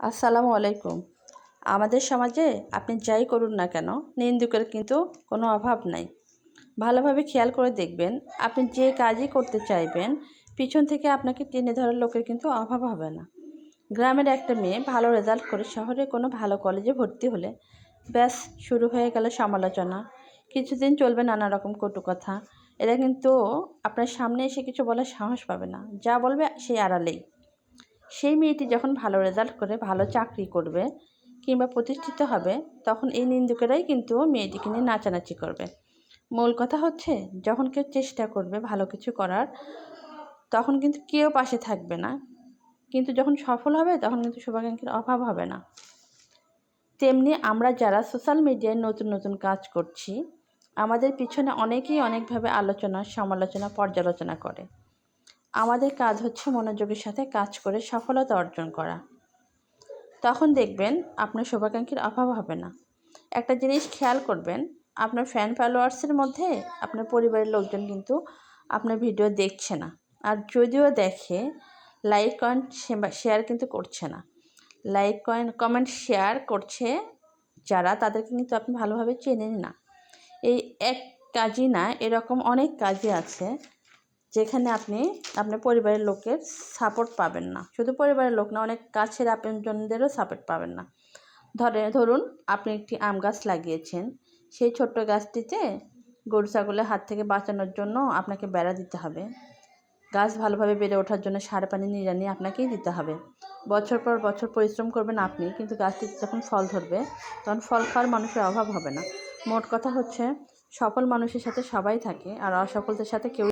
আসসালামু আলাইকুম। আমাদের সমাজে আপনি যাই করুন না কেন, নিন্দুকের কিন্তু কোনো অভাব নাই। ভালোভাবে খেয়াল করে দেখবেন, আপনি যে কাজই করতে চাইবেন, পিছন থেকে আপনাকে টেনে ধরার লোকের কিন্তু অভাব হবে না। গ্রামের একটা মেয়ে ভালো রেজাল্ট করে শহরে কোনো ভালো কলেজে ভর্তি হলে ব্যাস, শুরু হয়ে গেল সমালোচনা। কিছুদিন চলবে নানা রকম কটু কথা। এরা কিন্তু আপনার সামনে এসে কিছু বলার সাহস পাবে না। যা বলবে সেই আড়ালেই। সেই মেয়েটি যখন ভালো রেজাল্ট করে, ভালো চাকরি করবে কিংবা প্রতিষ্ঠিত হবে, তখন এই নিন্দুকেরাই কিন্তু মেয়েটিকে নিয়ে নাচানাচি করবে। মূল কথা হচ্ছে, যখন কেউ চেষ্টা করবে ভালো কিছু করার, তখন কিন্তু কেউ পাশে থাকবে না। কিন্তু যখন সফল হবে, তখন কিন্তু শুভাকাঙ্ক্ষীর অভাব হবে না। তেমনি আমরা যারা সোশ্যাল মিডিয়ায় নতুন নতুন কাজ করছি, আমাদের পিছনে অনেকেই অনেকভাবে আলোচনা, সমালোচনা, পর্যালোচনা করে। আমাদের কাজ হচ্ছে মনোযোগের সাথে কাজ করে সফলতা অর্জন করা। তখন দেখবেন আপনার শুভাকাঙ্ক্ষীর অভাব হবে না। একটা জিনিস খেয়াল করবেন, আপনার ফ্যান ফলোয়ার্সের মধ্যে আপনার পরিবারের লোকজন কিন্তু আপনার ভিডিও দেখছে না। আর যদিও দেখে লাইক কয়েন্ট শেয়ার কিন্তু করছে না। লাইক কয়েন কমেন্ট শেয়ার করছে যারা, তাদেরকে কিন্তু আপনি ভালোভাবে চেনেন না। এই এক কাজই না, এরকম অনেক কাজই আছে যেখানে আপনি আপনার পরিবারের লোকের সাপোর্ট পাবেন না। শুধু পরিবারের লোক না, অনেক কাছের আপনজনদেরও সাপোর্ট পাবেন না। ধরে, ধরুন আপনি একটি আম গাছ লাগিয়েছেন, সেই ছোট্ট গাছটিতে গরু, ছাগলের হাত থেকে বাঁচানোর জন্য আপনাকে বেড়া দিতে হবে। গাছ ভালোভাবে বেড়ে ওঠার জন্য সার, পানি, নিড়ানি আপনাকেই দিতে হবে। বছর পর বছর পরিশ্রম করবেন আপনি, কিন্তু গাছটিতে যখন ফল ধরবে, তখন ফল খাওয়ার মানুষের অভাব হবে না। মোট কথা হচ্ছে, সফল মানুষের সাথে সবাই থাকে, আর অসফলদের সাথে কেউ